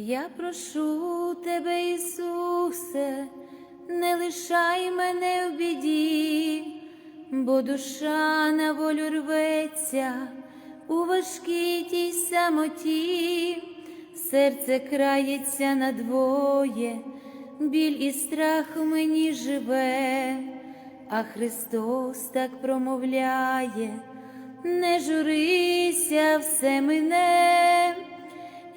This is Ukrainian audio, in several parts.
Я прошу тебе, Ісусе, не лишай мене в біді, бо душа на волю рветься у важкій тій самоті, серце крається надвоє, біль і страх в мені живе, а Христос так промовляє, не журися, все мине.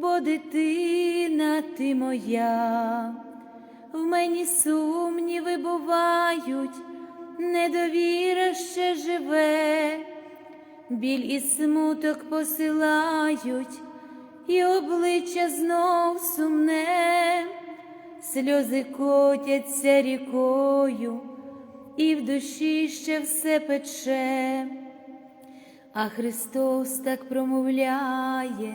бо дитина ти моя, в мені сумніви бувають, недовіра ще живе, біль і смуток посилають, і обличчя знов сумне, сльози котяться рікою, і в душі ще все пече, а Христос так промовляє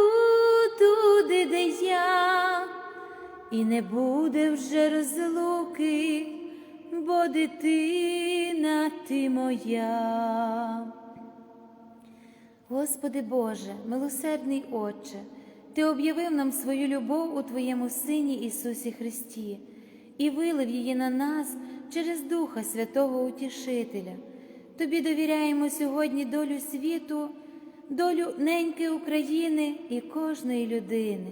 і не буде вже розлуки, бо дитина ти моя. Господи Боже, милосердний Отче, Ти об'явив нам свою любов у Твоєму Сині Ісусі Христі і вилив її на нас через Духа Святого Утішителя. Тобі довіряємо сьогодні долю світу, долю неньки України і кожної людини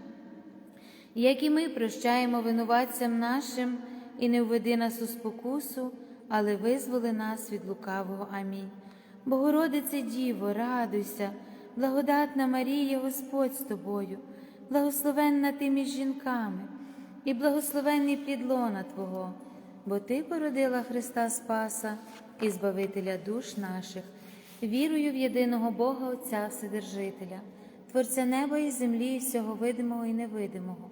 як і ми прощаємо винуватцям нашим, і не введи нас у спокусу, але визволи нас від лукавого. Амінь. Богородице Діво, радуйся, благодатна Марія, Господь з тобою, благословенна ти між жінками, і благословенний плід лона Твого, бо Ти породила Христа Спаса і Збавителя душ наших, вірую в єдиного Бога Отця Вседержителя, Творця неба і землі, всього видимого і невидимого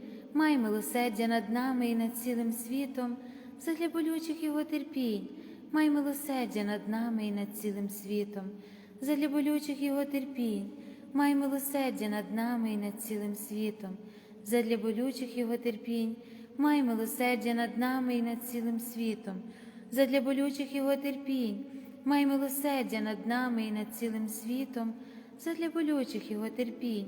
май милосердя над нами і над цілим світом, задля болючих його терпінь, май милосердя над нами і над цілим світом, задля болючих його терпінь, май милосердя над нами і над цілим світом, задля болючих його терпінь, май милосердя над нами і над цілим світом, задля болючих його терпінь, май милосердя над нами і над цілим світом, задля болючих його терпінь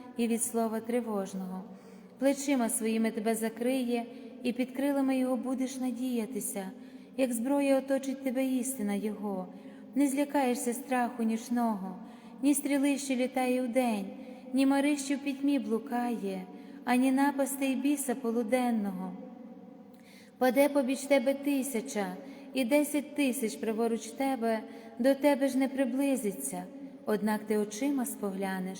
і від слова тривожного. Плечима своїми тебе закриє, і під крилами Його будеш надіятися, як зброя оточить тебе істина Його, не злякаєшся страху нічного, ні стріли, що літає вдень, ні мари, що в пітьмі блукає, ані напасти й біса полуденного. Паде побіч тебе тисяча, і десять тисяч праворуч тебе, до тебе ж не приблизиться, однак ти очима споглянеш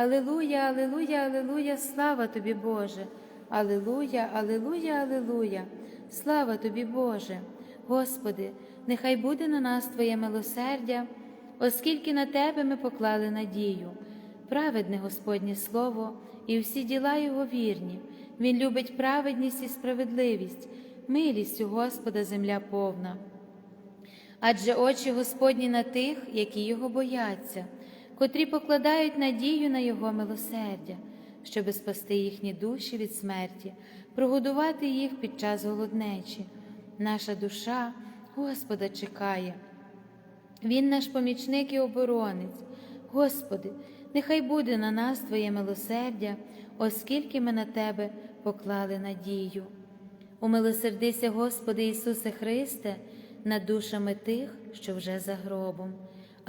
Алилуя, Алилуя, Алилуя, слава тобі, Боже. Алилуя, Алилуя, Алилуя, слава тобі, Боже. Господи, нехай буде на нас Твоє милосердя, оскільки на Тебе ми поклали надію. Праведне Господнє Слово і всі діла Його вірні. Він любить праведність і справедливість, милістю Господа земля повна. Адже очі Господні на тих, які його бояться, котрі покладають надію на Його милосердя, щоби спасти їхні душі від смерті, прогодувати їх під час голоднечі. Наша душа Господа чекає. Він наш помічник і оборонець. Господи, нехай буде на нас Твоє милосердя, оскільки ми на Тебе поклали надію. Умилосердися, Господи Ісусе Христе, над душами тих, що вже за гробом,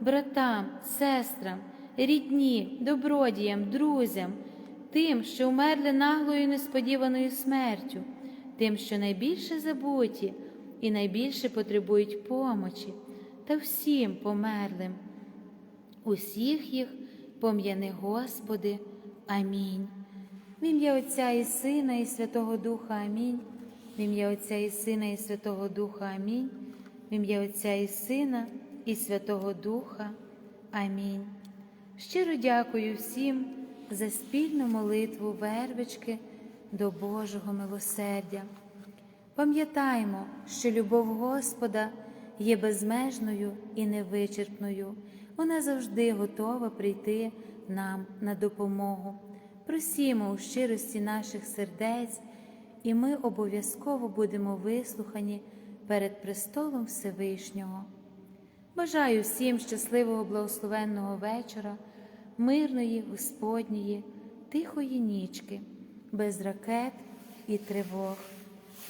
братам, сестрам, рідні, добродіям, друзям, тим, що вмерли наглою несподіваною смертю, тим, що найбільше забуті і найбільше потребують помочі, та всім померлим. Усіх їх пом'яни, Господи. Амінь. В ім'я Отця і Сина, і Святого Духа Амінь. В ім'я Отця і Сина, і Святого Духа Амінь. В ім'я Отця і Сина, і Святого Духа. Амінь. Щиро дякую всім за спільну молитву вервички до Божого милосердя. Пам'ятаймо, що любов Господа є безмежною і невичерпною. Вона завжди готова прийти нам на допомогу. Просімо у щирості наших сердець, і ми обов'язково будемо вислухані перед престолом Всевишнього. Бажаю всім щасливого благословенного вечора, мирної, Господньої, тихої нічки, без ракет і тривог.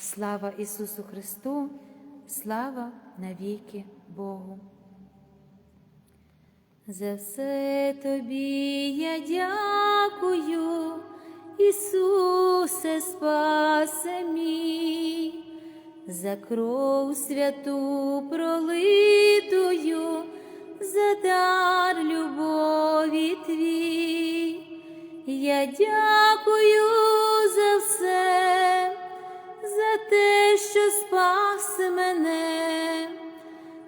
Слава Ісусу Христу, слава навіки Богу. За все тобі я дякую, Ісусе, спасе мій, за кров святу пролитую, за дар любові твій. Я дякую за все, за те, що спас мене,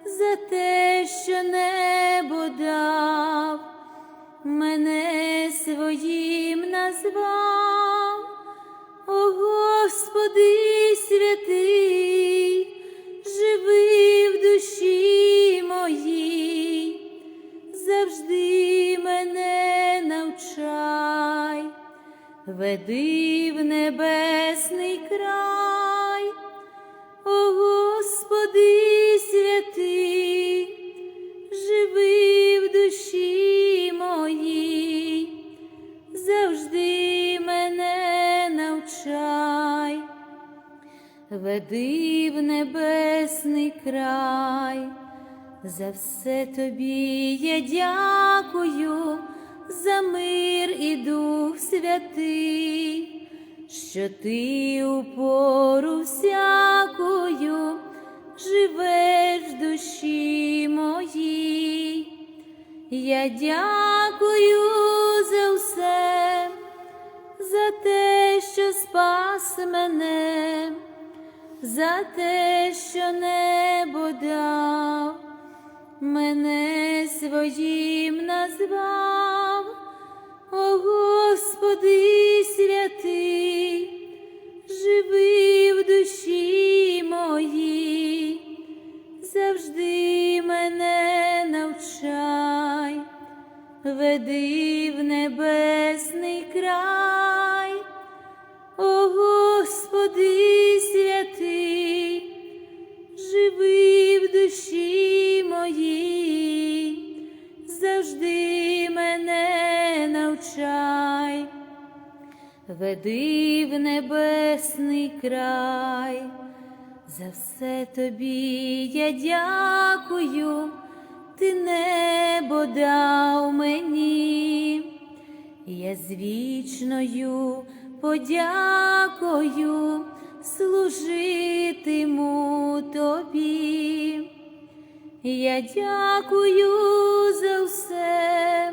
за те, що небо дав, мене своїм назвав, о Господи святий, за все тобі я дякую, за мир і Дух Святий, що ти у пору всякою живеш в душі моїй. Я дякую за все, за те, що спас мене, за те, що небо дав, мене своїм назвав, о Господи святий, живи в душі моїй, завжди мене навчай, веди веди в небесний край, за все тобі я дякую, ти небо дав мені, я з вічною подякою служитиму тобі. Я дякую за все,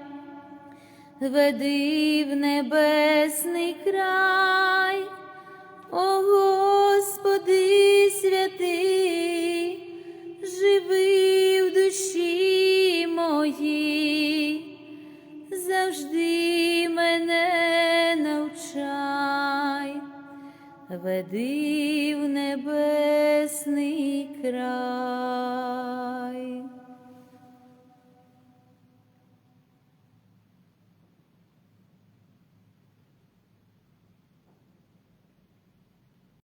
веди в небесний край, о Господи святий, живи в душі моїй, завжди мене навчай, веди в небесний край.